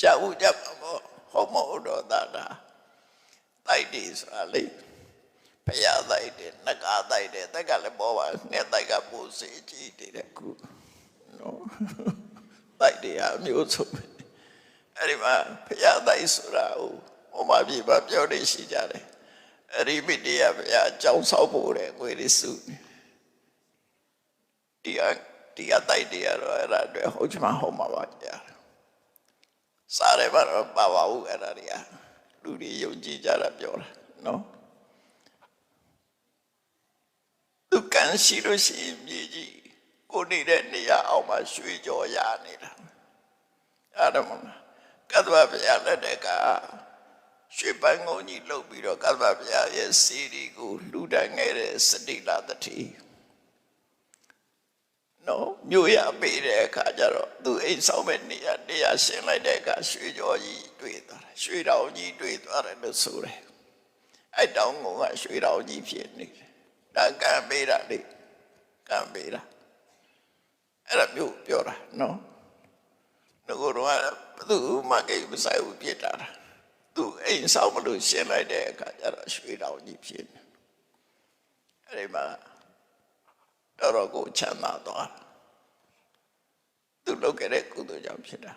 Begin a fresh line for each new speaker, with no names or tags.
ကြာဘူးကြပါဘောဟုတ်မဟုတ်တော့တာတာတိုက်တယ်ဆိုတာလေဖယားတိုက်တယ်နဂါတိုက်တယ်တက်ကလည်းပေါ်ပါငှက်တိုက်ကပိုးစေကြည့်တယ်ကူနော်တိုက်တယ်အမျိုးစုံပဲအဲ့ဒီမှာဖယားတိုက်ဆိုတာဟိုဟိုမှာပြပါပြောနေရှိကြတယ်အဲ့ဒီမိတရားဖယားကြောင်းဆောက်ဖို့တဲ့ကိုယ်လေးစုနေဒီကဒီကတိုက်တယ်ရတော့အဲ့ဒါအတွက်ဟုတ်ချင်မှဟုတ်မှာပါကြာ စားတယ်ဘာတော့ပါပါဘူးအဲ့ဒါတွေကလူတွေယုံကြည်ကြတာပြောတာနော်သူကန်ရှိလို့ရှိရင်မြေကြီးကိုနေတဲ့နေရာအောက်မှာရွှေကြော်ရနေတာအဲ့ဒါမလားကတ္တဗဗျာလက်တဲ့ကရွှေပန်းကုန်းကြီးလှုပ်ပြီးတော့ကတ္တဗဗျာရဲ့စီရီကိုလူတန်းခဲ့တဲ့စတိလာတတိ နော်မြို့ရပေးတဲ့အခါကျတော့သူအိမ်ဆောင်မဲ့နေရာနေရာရှင်းလိုက်တဲ့အခါရွှေကြော်ကြီးတွေ့သွားတယ်ရွှေတောင်ကြီးတွေ့သွားတယ်လို့ဆိုတယ်အဲ့တောင်ကရွှေတောင်ကြီးဖြစ်နေတယ်ဒါကံပေးတာလေကံပေးတာအဲ့ဒါမျိုးပြောတာနော်ငါတို့ကဘသူမှကိမဆိုင်ဘူးပြစ်တာသူအိမ်ဆောင်မလို့ရှင်းလိုက်တဲ့အခါကျတော့ရွှေတောင်ကြီးဖြစ်နေအဲ့ဒီမှာ တော်တော်ကိုချမ်းသာသွားတာသူလုပ်ခဲ့တဲ့ကုသိုလ်ကြောင့်ဖြစ်တာ